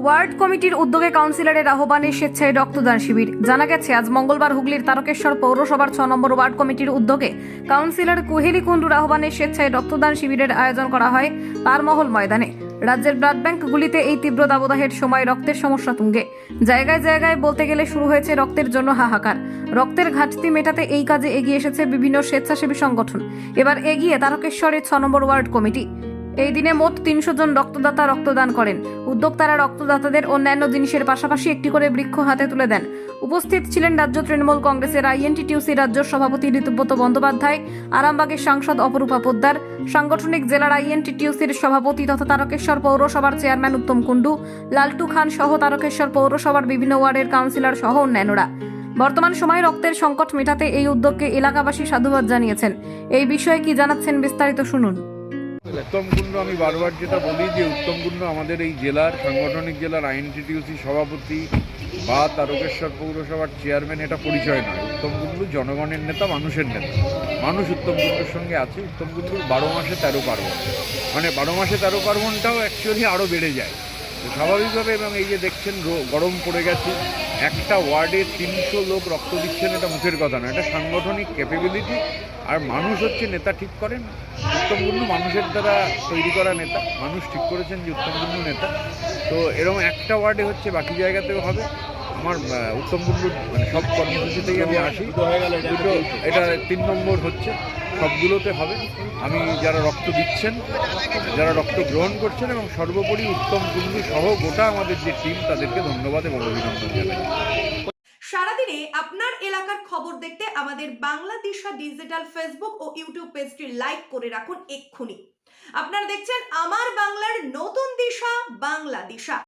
Word কমিটির উদ্যোগে কাউন্সিলরের আহ্বানে স্বেচ্ছায় রক্তদান শিবির। জানা গেছে, আজ মঙ্গলবার হুগলির তারকেশ্বর পৌরসভার ছ নম্বর ওয়ার্ড কমিটির উদ্যোগে কাউন্সিলর কুহেলি কুণ্ডুর আহ্বানে স্বেচ্ছায় রক্তদান শিবিরের আয়োজন করা হয় পারমহল ময়দানে। রাজ্যের ব্লাড ব্যাংকগুলিতে এই তীব্র দাবদাহের সময় রক্তের সমস্যা তুঙ্গে। জায়গায় জায়গায় বলতে গেলে শুরু হয়েছে রক্তের জন্য হাহাকার। রক্তের ঘাটতি মেটাতে এই কাজে এগিয়ে এসেছে বিভিন্ন স্বেচ্ছাসেবী সংগঠন। এবার এগিয়ে তারকেশ্বরের ছ নম্বর ওয়ার্ড কমিটি। এই দিনে মোট তিনশো জন রক্তদাতা রক্তদান করেন। উদ্যোক্তারা রক্তদাতাদের অন্যান্য জিনিসের পাশাপাশি একটি করে বৃক্ষ হাতে তুলে দেন। উপস্থিত ছিলেন রাজ্য তৃণমূল কংগ্রেসের আইএনটিটিউসি রাজ্য সভাপতি ঋতুব্রত বন্দ্যোপাধ্যায়, আরামবাগের সাংসদ অপরূপা পোদ্দার, সাংগঠনিক জেলার আইএনটিটিউসির সভাপতি তথা তারকেশ্বর পৌরসভার চেয়ারম্যান উত্তম কুণ্ডু, লালটু খান সহ তারকেশ্বর পৌরসভার বিভিন্ন ওয়ার্ডের কাউন্সিলর সহ অন্যান্যরা। বর্তমান সময়ে রক্তের সংকট মেটাতে এই উদ্যোগকে এলাকাবাসী সাধুবাদ জানিয়েছেন। এই বিষয়ে কি জানাচ্ছেন বিস্তারিত শুনুন। উত্তম কুণ্ড আমি বারবার যেটা বলি যে উত্তম কুণ্ড আমাদের এই জেলার সাংগঠনিক জেলার আইএনটিটিউসি সভাপতি বা তারকেশ্বর পৌরসভার চেয়ারম্যান, এটা পরিচয় নয়। উত্তম কুণ্ডু জনগণের নেতা, মানুষের নেতা। মানুষ উত্তম কুণ্ডুর সঙ্গে আছে। উত্তম কুণ্ডুর বারো মাসে তেরো পার্বণ। মানে বারো মাসে তেরো পার্বণটাও অ্যাকচুয়ালি আরও বেড়ে যায়। স্বাভাবিকভাবে এবং এই যে দেখছেন গরম পড়ে গেছে একটা ওয়ার্ডে তিনশো লোক রক্ত দিচ্ছেন এটা মুখের কথা না এটা সাংগঠনিক ক্যাপেবিলিটি আর মানুষ হচ্ছে নেতা ঠিক করেন উত্তম কুণ্ডু মানুষের দ্বারা তৈরি করা নেতা মানুষ ঠিক করেছেন যে উত্তম কুণ্ডু নেতা। তো এরকম একটা ওয়ার্ডে হচ্ছে বাকি জায়গাতেও হবে। আমার আহ, উত্তম কুণ্ডুর মানে সব কর্মসূচিতেই আমি আসি। দুটো এটা তিন নম্বর হচ্ছে। সবগুলোতে হবে। আমি যারা রক্ত দিচ্ছেন, যারা রক্ত গ্রহণ করছেন এবং সর্বোপরি উত্তম কুণ্ডু সহ গোটা আমাদের যে টিম, তাদেরকে ধন্যবাদ এবং অভিনন্দন জানাই। সারাদিনে আপনার এলাকার খবর দেখতে আমাদের বাংলাদেশা ডিজিটাল ফেসবুক ও ইউটিউব পেজটি লাইক করে রাখুন এক্ষুনি। আপনারা দেখছেন আমার বাংলার নতুন দিশা, বাংলা দিশা।